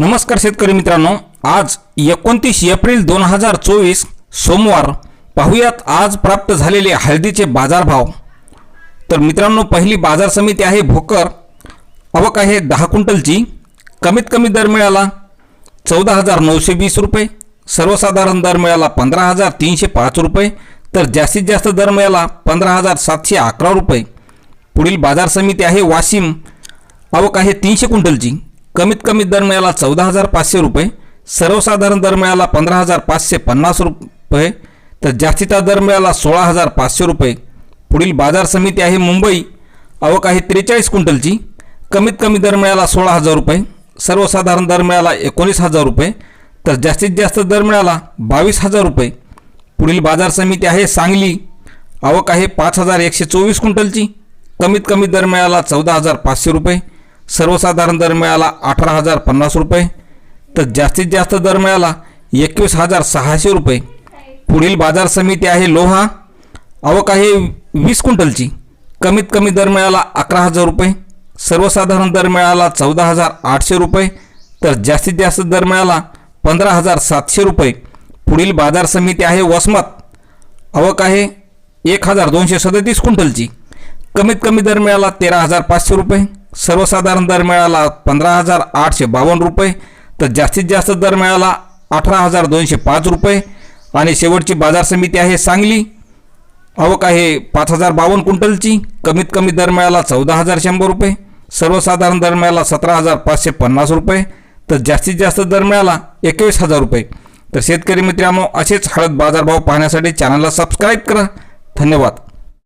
नमस्कार शेतकरी मित्रांनो आज एकोणतीस एप्रिल दोन हजार चोवीस सोमवार पाहुयात आज प्राप्त झालेले हळदीचे बाजारभाव. तर मित्रांनो पहिली बाजार समिती आहे भोकर. आवक आहे दहा क्विंटलची. कमीत कमी दर मिळाला चौदा हजार नऊशे वीस रुपये. सर्वसाधारण दर मिळाला पंधरा हजार तीनशे पाच रुपये. तर जास्तीत जास्त दर मिळाला पंधरा हजार सातशे अकरा रुपये. पुढील बाजार समिती आहे वाशिम. आवक आहे तीनशे क्विंटलची. कमीत कमी दर मिळाला चौदा हजार पाचशे रुपये सर्वसाधारण दर मिळाला पंधरा हजार पाचशे पन्नास रुपये तर जास्तीचा दर मिळाला सोळा हजार पाचशे रुपये. पुढील बाजार समिती आहे मुंबई आवक आहे त्रेचाळीस क्विंटलची कमीत कमी दर मिळाला सोळा हजार रुपये सर्वसाधारण दर मिळाला एकोणीस हजार रुपये तर जास्तीत जास्त दर मिळाला बावीस हजार रुपये. पुढील बाजार समिती आहे सांगली आवक आहे पाच हजार एकशे चोवीस क्विंटलची कमीत कमी दर मिळाला चौदा हजार पाचशे रुपये सर्वसाधारण दर मिळाला अठरा हजार पन्नास रुपये तर जास्तीत जास्त दर मिळाला एकवीस हजार सहाशे रुपये. पुढील बाजार समिती आहे लोहा आवक आहे वीस क्विंटलची. कमीत कमी दर मिळाला अकरा हजार रुपये सर्वसाधारण दर मिळाला चौदा हजार आठशे रुपये तर जास्तीत जास्त दर मिळाला पंधरा हजार सातशे रुपये. पुढील बाजार समिती आहे वसमत आवक आहे एक हजार दोनशे सदतीस क्विंटलची. कमीत कमी दर मिळाला तेरा हजार पाचशे रुपये सर्वसाधारण दर मिळाला पंधरा हजार आठशे बावन्न रुपये तर जास्तीत जास्त दर मिळाला अठरा हजार दोनशे पाच रुपये. आणि शेवटची बाजार समिती आहे सांगली. आवक आहे पाच हजार बावन्न क्विंटलची. कमीत कमी दर मिळाला चौदा हजार शंभर रुपये. सर्वसाधारण दर मिळाला सतरा हजार पाचशे पन्नास रुपये. तर जास्तीत जास्त दर मिळाला एकवीस हजार रुपये. तर शेतकरी मित्रांनो असेच हळद बाजारभाव पाहण्यासाठी चॅनलला सबस्क्राईब करा. धन्यवाद.